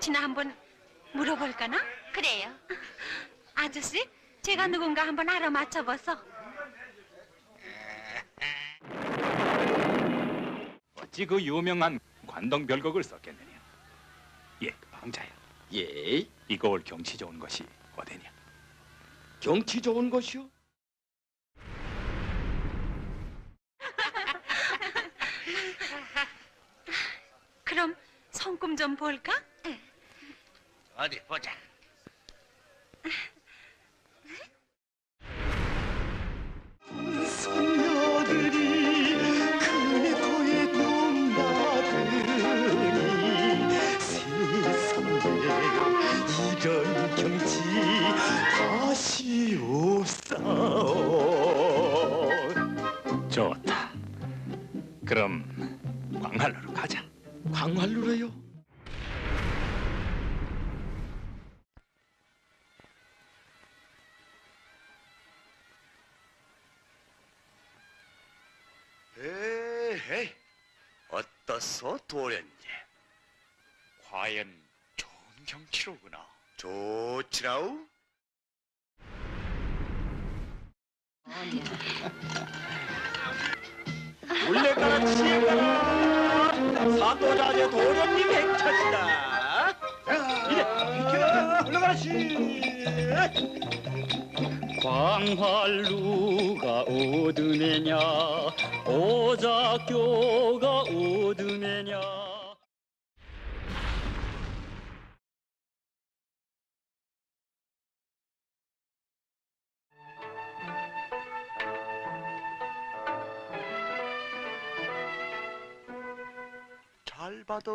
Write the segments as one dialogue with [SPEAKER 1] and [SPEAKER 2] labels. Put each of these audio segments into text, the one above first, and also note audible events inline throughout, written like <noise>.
[SPEAKER 1] 우리 마치나 한번 물어볼까나?
[SPEAKER 2] 그래요.
[SPEAKER 1] 아저씨, 제가 누군가 한번 알아맞혀봐서.
[SPEAKER 3] 어찌 그 유명한 관동 별곡을 썼겠느냐? 예, 방자야.
[SPEAKER 4] 예,
[SPEAKER 3] 이거 올 경치 좋은 것이 어디냐?
[SPEAKER 4] 경치 좋은 것이요?
[SPEAKER 1] 그럼 손금 좀 볼까?
[SPEAKER 5] 어디 보자.
[SPEAKER 4] 광활루가 어드네냐 오작교가 어드네냐
[SPEAKER 5] 잘 받아.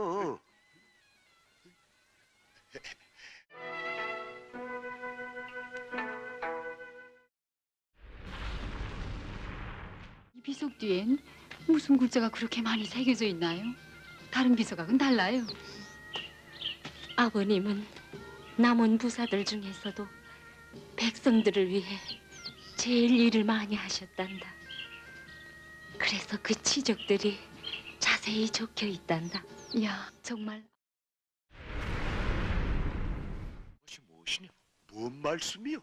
[SPEAKER 6] 비석 뒤엔 무슨 글자가 그렇게 많이 새겨져 있나요? 다른 비석하고는 달라요.
[SPEAKER 2] 아버님은 남은 부사들 중에서도 백성들을 위해 제일 일을 많이 하셨단다. 그래서 그 치적들이 자세히 적혀 있단다.
[SPEAKER 6] 이야, 정말
[SPEAKER 5] 무엇이 무엇이냐? 뭔 말씀이요?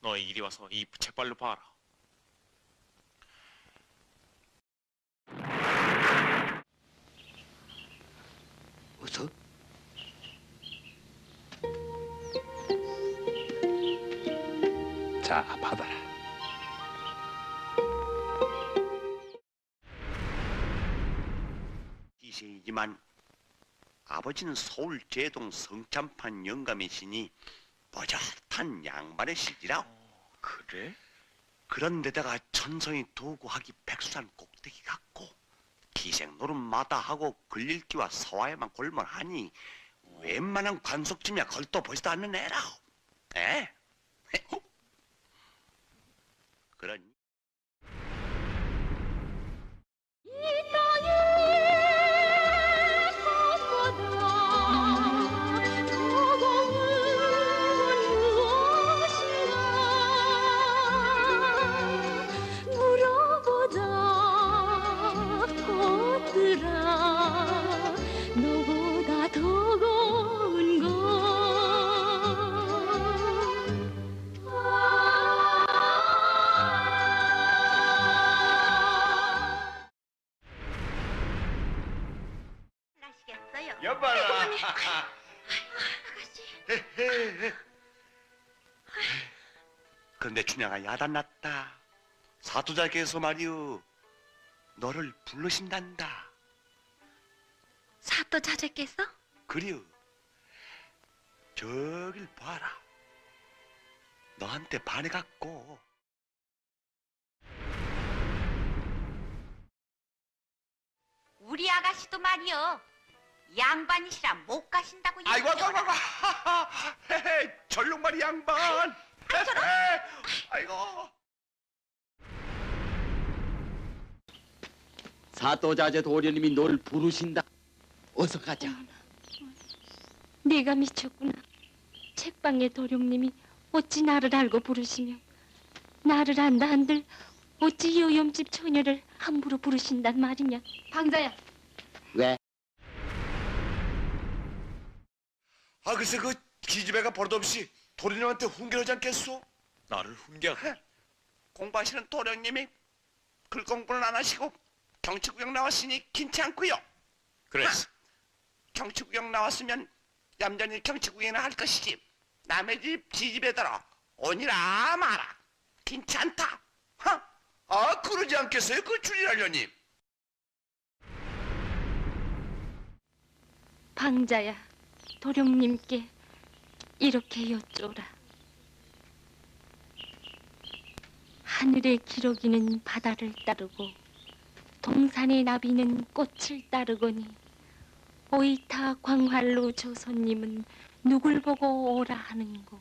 [SPEAKER 7] 너 이리 와서 이 부채발로 봐라.
[SPEAKER 5] 어서?
[SPEAKER 3] 자, 받아라.
[SPEAKER 5] 기세이지만 아버지는 서울 제동 성참판 영감이시니 버젓한 양반의 시기라.
[SPEAKER 7] 그래?
[SPEAKER 5] 그런데다가 천성이 도구하기 백수산 꼭대기 같고 기생 노름마다 하고 걸릴기와 서와에만 골몰하니 웬만한 관속쯤이야 걸도 보지도 않는 애라. 에? <laughs> 그러 춘향아 야단났다. 사도자께서 말이오 너를 부르신단다.
[SPEAKER 2] 사또 자제께서?
[SPEAKER 5] 그리오 저길 봐라. 너한테 반해갖고
[SPEAKER 2] 우리 아가씨도 말이요. 양반이시라 못 가신다고
[SPEAKER 5] 아이고 아이고 아이고 헤헤 절롱말이 양반 아이고.
[SPEAKER 4] 사또자제 도련님이 널 부르신다. 어서 가자.
[SPEAKER 2] 네가 미쳤구나. 책방의 도련님이 어찌 나를 알고 부르시며 나를 안다 한들 어찌 요염집 처녀를 함부로 부르신단 말이냐.
[SPEAKER 6] 방자야.
[SPEAKER 4] 왜?
[SPEAKER 5] 아 글쎄 그 기집애가 벌도 없이 도련님한테 훈계하지 않겠소?
[SPEAKER 7] 나를 훈계.
[SPEAKER 5] 공부하시는 도련님이 글 공부는 안 하시고 경치 구경 나왔으니 괜찮고요.
[SPEAKER 7] 그래서
[SPEAKER 5] 경치 구경 나왔으면 얌전히 경치 구경이나 할 것이지. 남의 집 지집애들아 오니라 마라. 괜찮다. 하? 아 그러지 않겠어요 그 주리랄려님.
[SPEAKER 2] 방자야, 도령님께 이렇게 여쭈라. 하늘의 기러기는 바다를 따르고 동산의 나비는 꽃을 따르거니 오이타 광활로 조선님은 누굴 보고 오라 하는고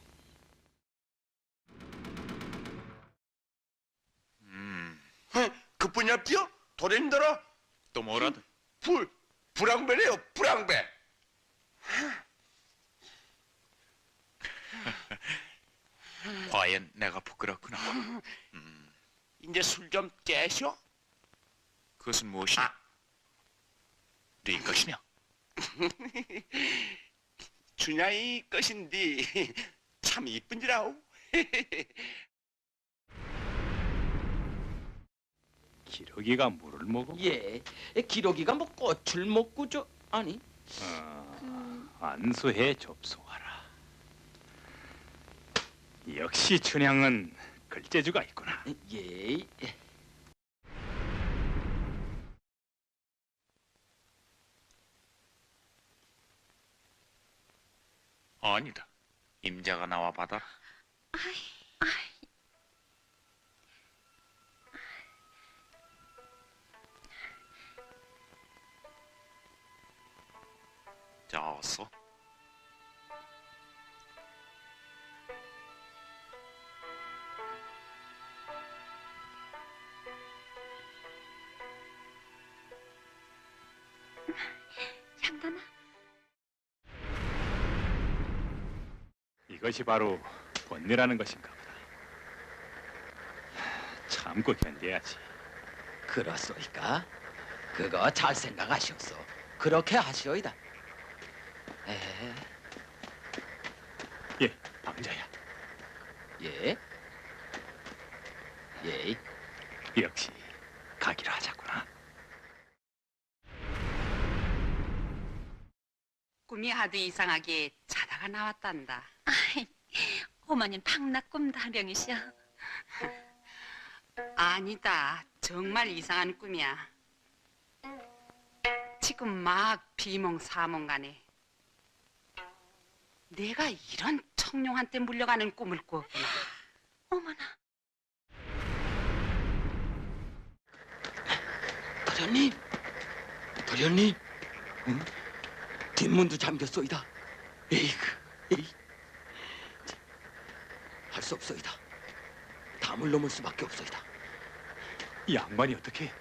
[SPEAKER 7] 음,
[SPEAKER 5] 어, 그뿐이었디요? 도련님들아
[SPEAKER 7] 또 뭐라든
[SPEAKER 5] 불 불황배래요 불황배.
[SPEAKER 7] 과연 내가 부끄럽구나. <laughs>
[SPEAKER 5] 이제 술 좀 깨셔.
[SPEAKER 7] 그것은 무엇이냐?
[SPEAKER 5] 아.
[SPEAKER 7] 네 것이냐? <laughs>
[SPEAKER 5] 준양이 것인디 <laughs> 참 이쁜지라오.
[SPEAKER 3] 기러기가 물을 먹어?
[SPEAKER 4] 예, 기러기가 뭐 꽃을 먹고 저 아니
[SPEAKER 3] 어, 안수해 접수하라. 역시 춘향은 글재주가 있구나.
[SPEAKER 4] 예.
[SPEAKER 7] 아니다. 임자가 나와 받아라. 자, 어서.
[SPEAKER 3] 이것이 바로 번뇌라는 것인가 보다. 참고 견뎌야지.
[SPEAKER 4] 그렇소이까? 그거 잘 생각하셨소. 그렇게 하시오이다. 에,
[SPEAKER 3] 예, 방자야.
[SPEAKER 4] 예, 예.
[SPEAKER 3] 역시 가기로 하자꾸나.
[SPEAKER 8] 꿈이 하도 이상하게 나왔단다.
[SPEAKER 1] 어머니는 박낙꿈 다령이셔.
[SPEAKER 8] 아니다. 정말 이상한 꿈이야. 지금 막 비몽사몽 간에 내가 이런 청룡한테 물려가는 꿈을 꾸었구나.
[SPEAKER 1] 어머나.
[SPEAKER 4] 도련님, 도련님, 응? 뒷문도 잠겼소이다. 에이그, 에이. 할수 없소이다. 담을 넘을 수밖에 없소이다.
[SPEAKER 3] 이 양반이 어떻게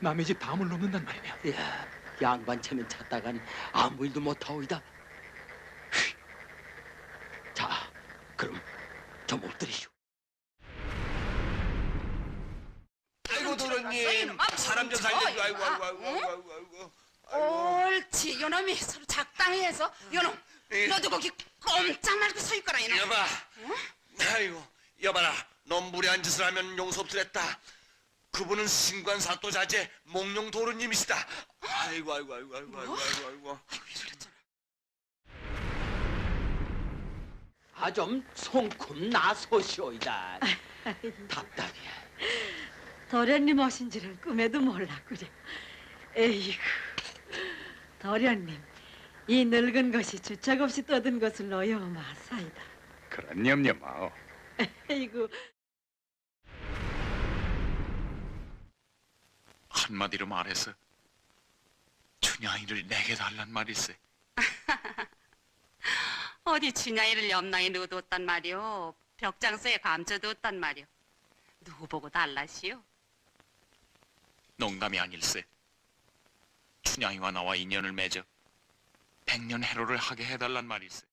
[SPEAKER 3] 남의 집 담을 넘는단 말이냐?
[SPEAKER 4] 야, 양반 체면 찾다간 아무 일도 못하오이다. 휘. 자, 그럼 좀 엎드리시오.
[SPEAKER 5] 아이고 도련님 사람 좀 살려줘. 아이고 아이고 아이고 아이고 아이고. 아이고.
[SPEAKER 8] 옳지. 요놈이 서로 작당히 해서 요놈
[SPEAKER 5] 예.
[SPEAKER 8] 너도 거기 꼼짝 말고 서 있거라 이놈.
[SPEAKER 5] 여봐. 아이고 여봐라. 넌 무례한 짓을 하면 용서 없으랬다. 그분은 신관사또 자제 몽룡 도련님이시다. 아이고 아이고 아이고 아이고 아이고 아이고 아이고.
[SPEAKER 4] 아좀 송큼 나서시오이다. <laughs> 답답해.
[SPEAKER 9] 도련님 오신 줄은 꿈에도 몰랐구려. 에이구, 도련님, 이 늙은 것이 주책 없이 떠든 것을 놓여 마사이다.
[SPEAKER 3] 그런 염려 마오. <laughs>
[SPEAKER 9] 에이구,
[SPEAKER 7] 한마디로 말해서 춘향이를 내게 달란 말일세. <laughs>
[SPEAKER 8] 어디 쥐냐이를 옆낭에 넣어뒀단 말이오. 벽장소에 감춰뒀단 말이오. 누구 보고 달라시오?
[SPEAKER 7] 농담이 아닐세. 춘향이와 나와 인연을 맺어 백년 해로를 하게 해달란 말일세.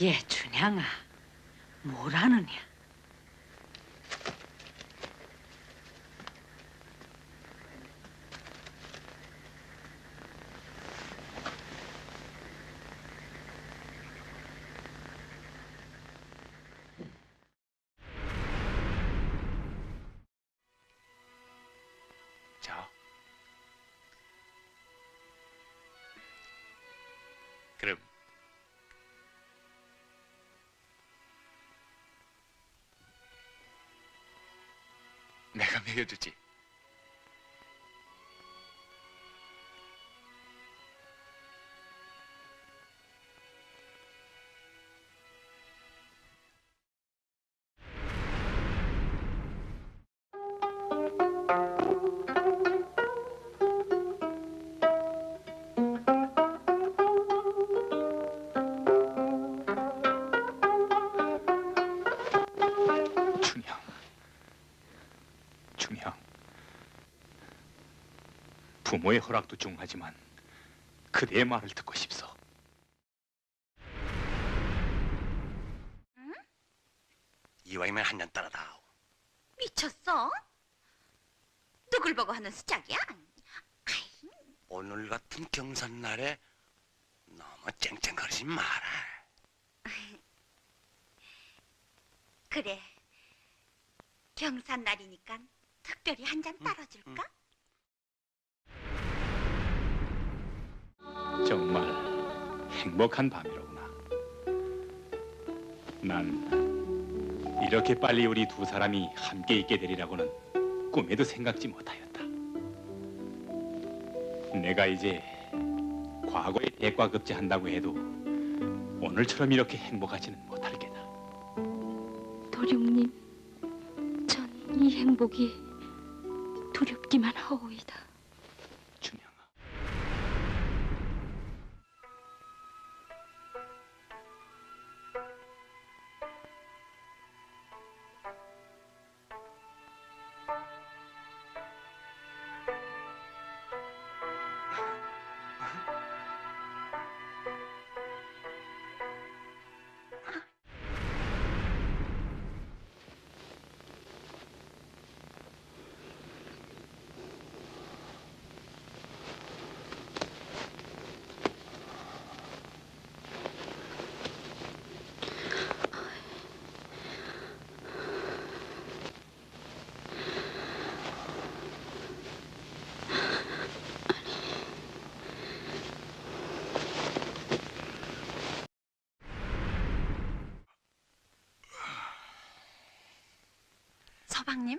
[SPEAKER 9] 예, 춘향아, 뭐라느냐?
[SPEAKER 7] 먹여주지.
[SPEAKER 3] 부모의 허락도 중하지만 그대의 말을 듣고 싶소.
[SPEAKER 10] 이왕이면 한 년 따라다오.
[SPEAKER 11] 미쳤어? 누굴 보고 하는 수작이야?
[SPEAKER 10] 오늘 같은 경산날에 너무 쨍쨍거리지 마라.
[SPEAKER 11] 그래. 경산 날이니까 특별히 한 잔 따라줄까?
[SPEAKER 3] 정말 행복한 밤이로구나. 난 이렇게 빨리 우리 두 사람이 함께 있게 되리라고는 꿈에도 생각지 못하였다. 내가 이제 과거에 대과급제한다고 해도 오늘처럼 이렇게 행복하지는 못할 게다.
[SPEAKER 2] 도룡님, 전 이 행복이 두렵기만 하오이다.
[SPEAKER 11] 서방님,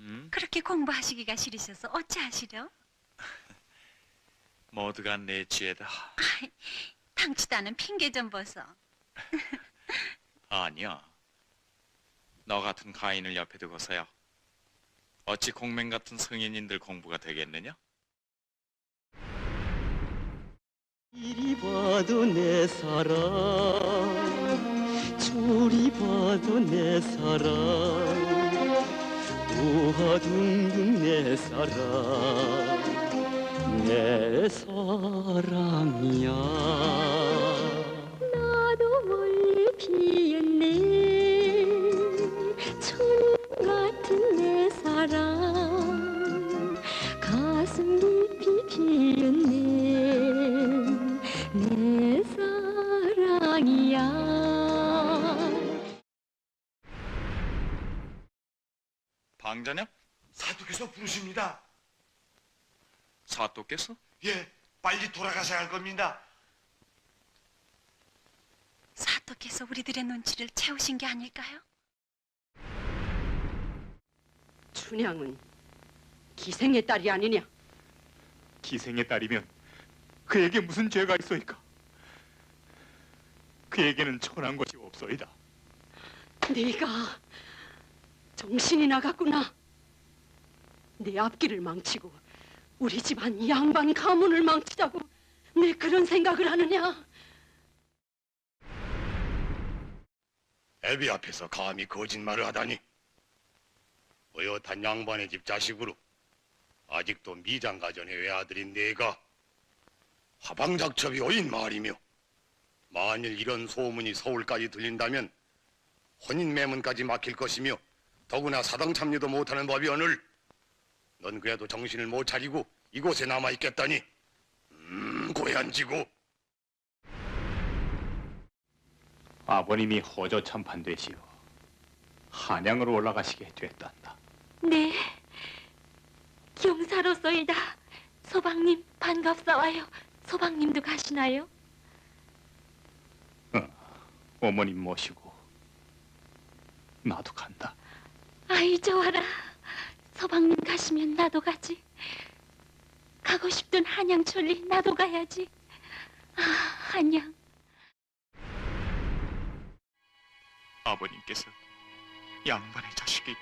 [SPEAKER 7] 음?
[SPEAKER 11] 그렇게 공부하시기가 싫으셔서 어찌하시려? <laughs>
[SPEAKER 7] 모두가 내 죄다.
[SPEAKER 11] 당치도 않은 핑계 좀 벗어. <laughs>
[SPEAKER 7] 아니야. 너 같은 가인을 옆에 두고서야 어찌 공맹 같은 성인인들 공부가 되겠느냐?
[SPEAKER 12] 이리 봐도 내 사랑 저리 봐도 내 사랑 우하 둥둥 내 사랑 내 사랑이야.
[SPEAKER 2] 나도 멀리 피었네. 천 같은 내 사랑
[SPEAKER 7] 방자냐?
[SPEAKER 10] 사tuk에서 부르십니다.
[SPEAKER 7] 사또께서?
[SPEAKER 10] 예, 빨리 돌아가셔야 할 겁니다.
[SPEAKER 11] 사또께서 우리들의 눈치를 채우신 게 아닐까요?
[SPEAKER 13] 춘향은 기생의 딸이 아니냐?
[SPEAKER 3] 기생의 딸이면 그에게 무슨 죄가 있소이까? 그에게는 천한 것이 없소이다.
[SPEAKER 13] 네가 정신이 나갔구나. 내 앞길을 망치고 우리 집안 양반 가문을 망치자고 내 그런 생각을 하느냐?
[SPEAKER 10] 애비 앞에서 감히 거짓말을 하다니. 어엿한 양반의 집 자식으로 아직도 미장가전의 외아들인 내가 화방작첩이 어인 말이며 만일 이런 소문이 서울까지 들린다면 혼인 매문까지 막힐 것이며 더구나 사당 참여도 못하는 법이 오늘 넌 그래도 정신을 못 차리고 이곳에 남아 있겠다니 음 고얀지고
[SPEAKER 3] 아버님이 호조 참판되시어 한양으로 올라가시게 됐단다.
[SPEAKER 2] 네, 경사로서이다. 소방님 반갑사와요. 소방님도 가시나요?
[SPEAKER 3] 어머님 모시고 나도 간다.
[SPEAKER 2] 아이 좋아라. 서방님 가시면 나도 가지. 가고 싶던 한양 천리 나도 가야지. 아, 한양.
[SPEAKER 7] 아버님께서 양반의 자식이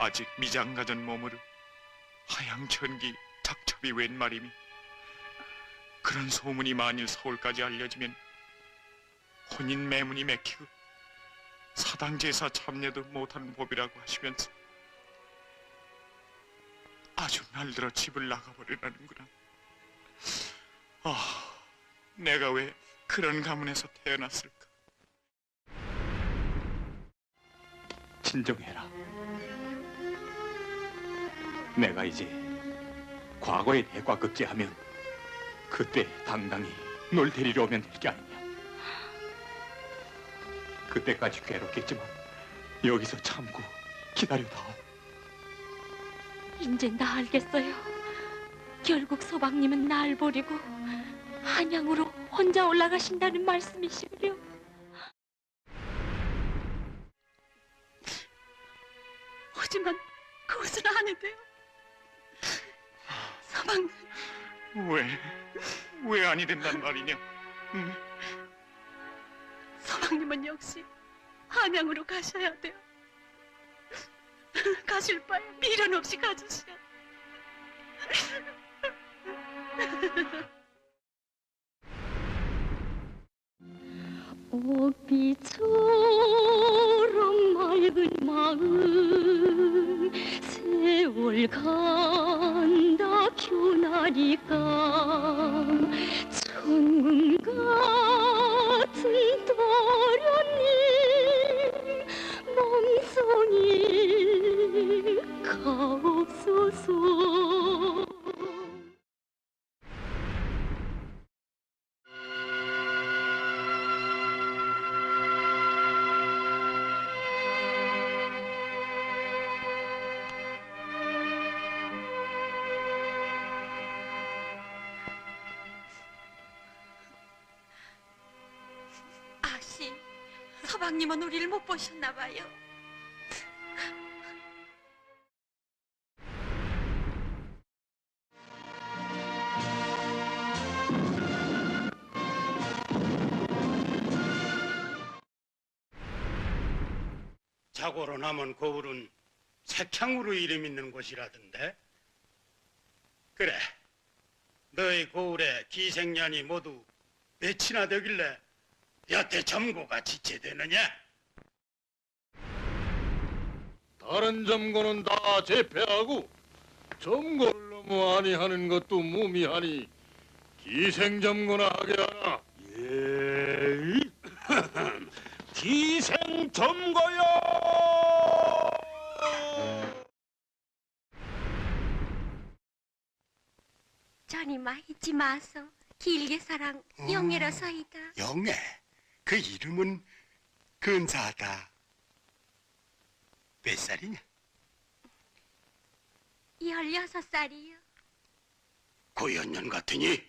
[SPEAKER 7] 아직 미장가전 몸으로 하양천기 작첩이 웬 말이미 그런 소문이 만일 서울까지 알려지면 혼인 매문이 맥히고 사당제사 참여도 못하는 법이라고 하시면서 아주 날들어 집을 나가버리라는구나 아 내가 왜 그런 가문에서 태어났을까
[SPEAKER 3] 진정해라. 내가 이제 과거에 대과극제하면 그때 당당히 널 데리러 오면 될 게 아니냐. 그때까지 괴롭겠지만 여기서 참고 기다려다오.
[SPEAKER 2] 이제 나 알겠어요. 결국 서방님은 날 버리고 한양으로 혼자 올라가신다는 말씀이시군요.
[SPEAKER 1] 하지만 그것은 안 해도요. 서방님,
[SPEAKER 7] 왜? 왜 아니 된단 말이냐? 응?
[SPEAKER 1] 서방님은 역시 한양으로 가셔야 돼요. <laughs> 가실 바에 미련 없이 가주시오. <laughs>
[SPEAKER 2] 오비처럼 맑은 마음 세월 간
[SPEAKER 1] 서방님은 우리를 못 보셨나 봐요.
[SPEAKER 14] 자고로 남은 거울은 색향으로 이름 있는 곳이라던데. 그래, 너희 거울에 기생년이 모두 몇이나 되길래 여태 점고가 지체되느냐?
[SPEAKER 15] 다른 점거는 다 제패하고 점거를 너무 아니하는 것도 무미하니 기생점거나 하게 하나
[SPEAKER 14] 예, <laughs> 기생 점거요!
[SPEAKER 2] 저니마 잊지 마소. 길게 사랑 영예로 서이다.
[SPEAKER 14] 영애, 그 이름은 근사하다. 몇 살이냐?
[SPEAKER 2] 열여섯 살이요.
[SPEAKER 14] 고연년 같으니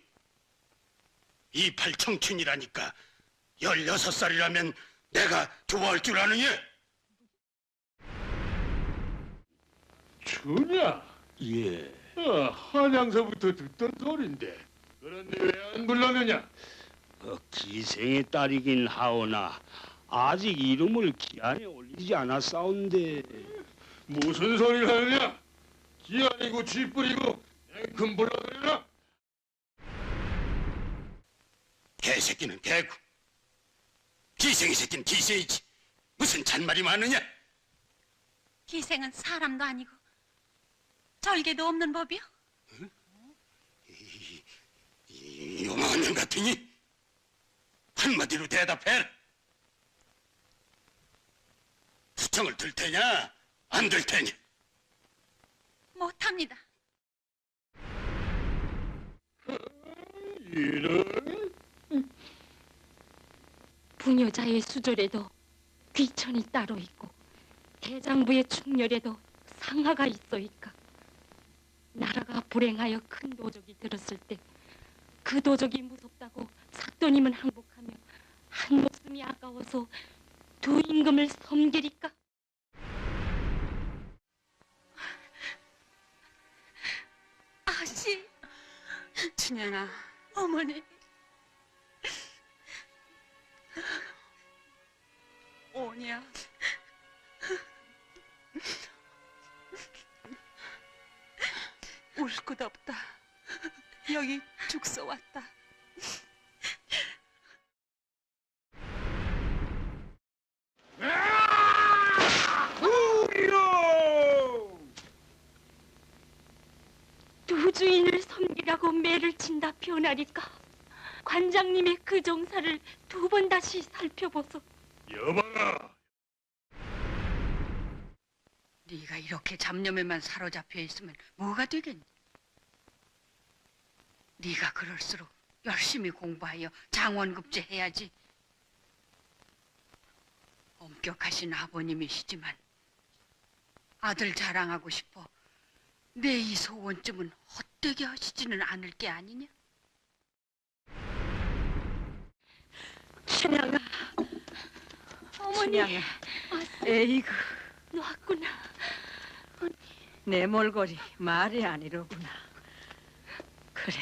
[SPEAKER 14] 이팔 청춘이라니까 열여섯 살이라면 내가 좋아할 줄 아느냐?
[SPEAKER 15] 주냐?
[SPEAKER 4] 예.
[SPEAKER 15] 아, 한양서부터 듣던 소린데 그런데 왜 안 불렀느냐?
[SPEAKER 14] 어, 기생의 딸이긴 하오나 아직 이름을 기한에 올리지 않았사온데
[SPEAKER 15] 무슨 소리를 하느냐? 기아니고 쥐뿌리고 앵큼 불러들이라
[SPEAKER 14] 개새끼는 개고 기생의 새끼는 기생이지 무슨 잔말이 많으냐?
[SPEAKER 1] 기생은 사람도 아니고 절개도 없는 법이요.
[SPEAKER 14] 이 요망한 년 같으니 한마디로 대답해라 수청을 들 테냐? 안 들 테냐
[SPEAKER 1] 못합니다.
[SPEAKER 15] 이런.
[SPEAKER 2] 부녀자의 수절에도 귀천이 따로 있고 대장부의 충렬에도 상하가 있어이까 나라가 불행하여 큰 도적이 들었을 때 그 도적이 무섭다고 삭도님은 항복하며 한 목숨이 아까워서 두 임금을 섬기리까
[SPEAKER 8] 춘향아,
[SPEAKER 1] 어머니.
[SPEAKER 8] 오냐? 울것 없다. 여기 죽서 왔다.
[SPEAKER 2] 두 주인을 섬기라고 매를 친다 변하니까 관장님의 그 정사를 두 번 다시 살펴보소.
[SPEAKER 15] 여봐라.
[SPEAKER 8] 네가 이렇게 잡념에만 사로잡혀 있으면 뭐가 되겠니? 네가 그럴수록 열심히 공부하여 장원급제 해야지. 엄격하신 아버님이시지만 아들 자랑하고 싶어 내 이 소원쯤은 헛되게 하시지는 않을 게 아니냐?
[SPEAKER 9] 춘향아,
[SPEAKER 2] 어머니
[SPEAKER 9] 춘향아. 에이구,
[SPEAKER 2] 놨구나.
[SPEAKER 9] 내 몰골이 말이 아니로구나. 그래,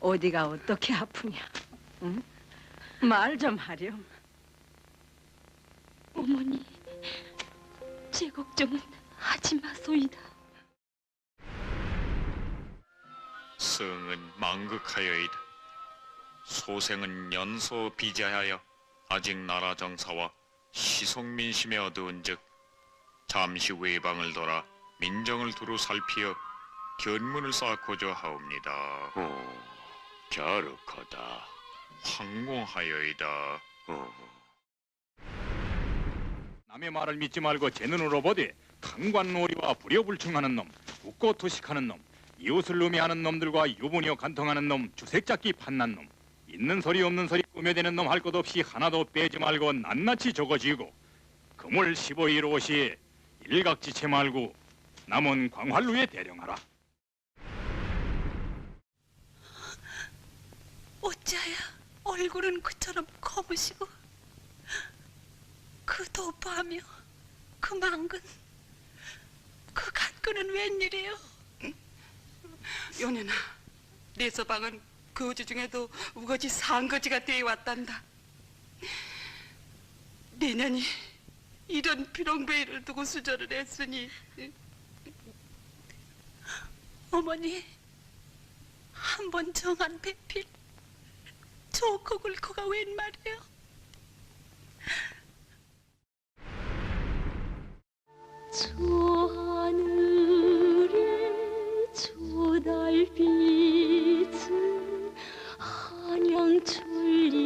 [SPEAKER 9] 어디가 어떻게 아프냐? 응? 말 좀 하렴.
[SPEAKER 2] 어머니 제 걱정은 하지 마소이다.
[SPEAKER 7] 성은 망극하여이다. 소생은 연소 비자하여 아직 나라 정사와 시속민심에 어두운즉 잠시 외방을 돌아 민정을 두루 살피어 견문을 쌓고자 하옵니다.
[SPEAKER 14] 어, 갸륵하다.
[SPEAKER 7] 황공하여이다.
[SPEAKER 14] 어.
[SPEAKER 3] 남의 말을 믿지 말고 제 눈으로 보되 강관놀이와 불효불충하는 놈, 웃고 투식하는 놈, 이웃을 음해하는 놈들과 유부녀 간통하는 놈, 주색잡기 판난 놈, 있는 소리 없는 소리 꾸며대는 놈 할 것 없이 하나도 빼지 말고 낱낱이 적어지고 금월 15일 오시에 일각지체 말고 남은 광활루에 대령하라.
[SPEAKER 1] 어찌하여 얼굴은 그처럼 검으시고 그 도파하며 그 망근 그 간근은 웬일이에요?
[SPEAKER 8] 연연아, 내 서방은 거지 중에도 우거지 상거지가 되어 왔단다. 내년이 이런 비룡베이를 두고 수절을 했으니
[SPEAKER 1] 어머니 한 번 정한 배필 좋고 굵고가 웬 말이에요?
[SPEAKER 2] 저 하늘에 저 달빛은 한양천리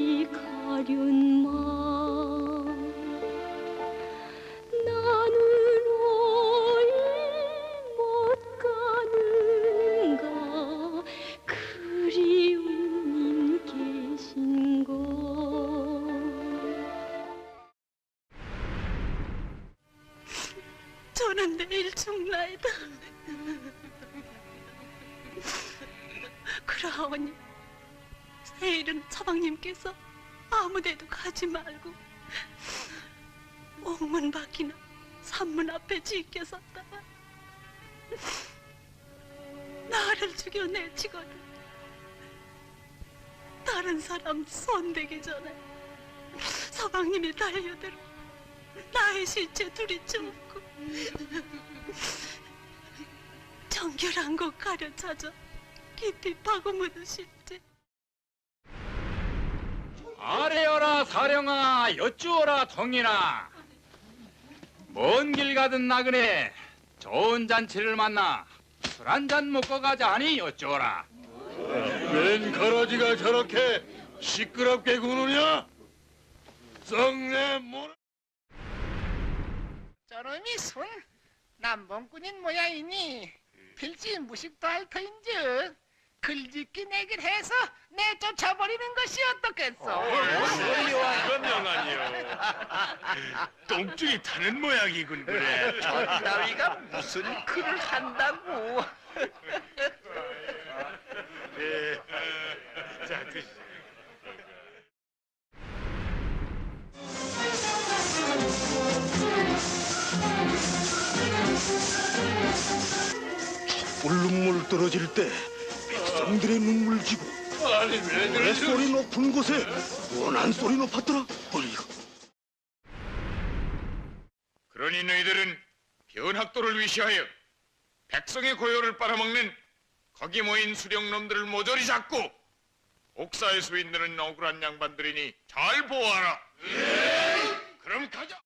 [SPEAKER 1] 서방님께서 아무데도 가지 말고 옥문 밖이나 산문 앞에 지켜섰다가 나를 죽여 내치거든. 다른 사람 손대기 전에 서방님이 달려들어 나의 시체 둘이 쫓고 정결한 곳 가려 찾아 깊이 파고 묻으실 때
[SPEAKER 3] 아래여라 사령아 여쭈어라 통이나. 먼 길 가든 나그네 좋은 잔치를 만나 술 한 잔 먹고 가자 하니 여쭈어라.
[SPEAKER 15] 웬 가라지가 저렇게 시끄럽게 구느냐? 썩내 모
[SPEAKER 5] 저놈이 손 남봉꾼인 모양이니 필지 무식도 할 터인즉 글짓기 내길 해서 내쫓아버리는 것이 어떻겠소?
[SPEAKER 15] 현명하니요. <laughs> 똥줄이 타는 모양이군 그래.
[SPEAKER 5] 저 따위가 무슨 글을 한다고? <laughs>
[SPEAKER 15] 예. 자 드시죠. 촛불 눈물 떨어질 때 백성 백성들의 눈물 지고
[SPEAKER 16] 아니 왜
[SPEAKER 15] 노래 소리 높은 곳에 원한 소리 높았더라. 우리가
[SPEAKER 7] 그러니 너희들은 변학도를 위시하여 백성의 고요를 빨아먹는 거기 모인 수령놈들을 모조리 잡고 옥사의 수인들은 억울한 양반들이니 잘 보아라. 그럼 가자.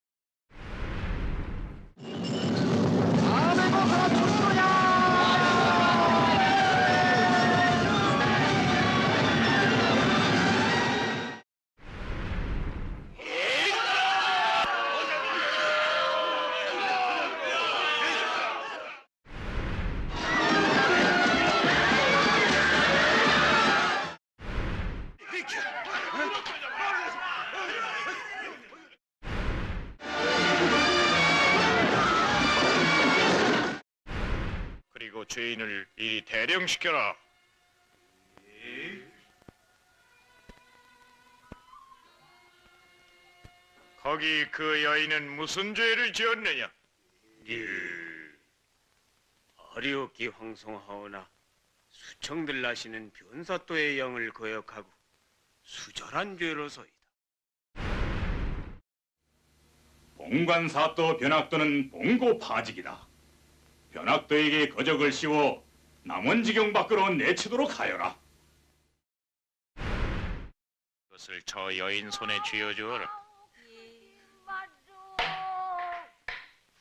[SPEAKER 7] 대령시켜라. 거기 그 여인은 무슨 죄를 지었느냐?
[SPEAKER 17] 어리옵기 황송하오나 수청들 나시는 변사또의 영을 거역하고 수절한 죄로서이다.
[SPEAKER 7] 봉관사또 변학도는 봉고 파직이다. 변학도에게 거적을 씌워 남원지경 밖으로 내치도록 하여라. 그것을 저 여인 손에 쥐어주어라.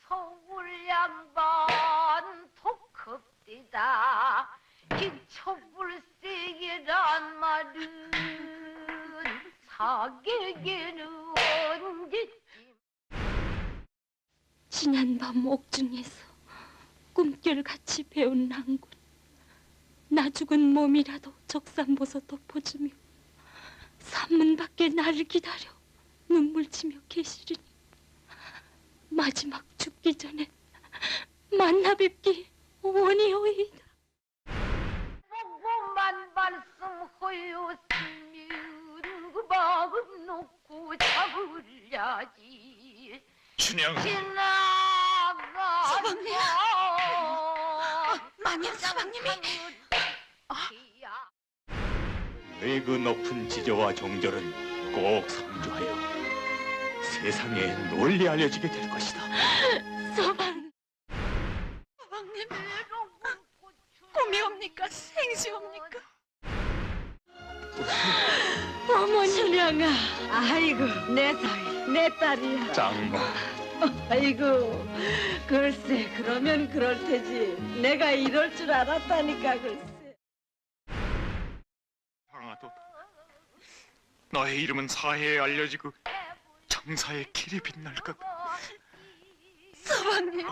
[SPEAKER 18] 서울 양반 독급디다 기초불색이란 말은 언제쯤 지난밤 옥중에서 꿈결같이 배운 낭군 나 죽은 몸이라도 적산버섯 덮어주며 산문 밖에 나를 기다려 눈물치며 계시리니 마지막 죽기 전에 만나 뵙기 원이오이다. 보고만 말씀하였으면 그 마음 놓고 잡으려지.
[SPEAKER 7] 춘향.
[SPEAKER 18] 지나가.
[SPEAKER 1] 서방님. 마녀 서방님이.
[SPEAKER 7] 너의 그 높은 지저와 정절은 꼭 상주하여 세상에 널리 알려지게 될 것이다.
[SPEAKER 18] 서방.
[SPEAKER 1] 서방님 꿈이옵니까 생시옵니까?
[SPEAKER 9] 어머니 춘향아, 아이고 내 딸, 내 딸이야.
[SPEAKER 7] 장모.
[SPEAKER 9] 아이고, 글쎄 그러면 그럴 테지. 내가 이럴 줄 알았다니까 글쎄.
[SPEAKER 7] 방아도 너의 이름은 사해에 알려지고 정사의 길이 빛날 것.
[SPEAKER 1] 서방님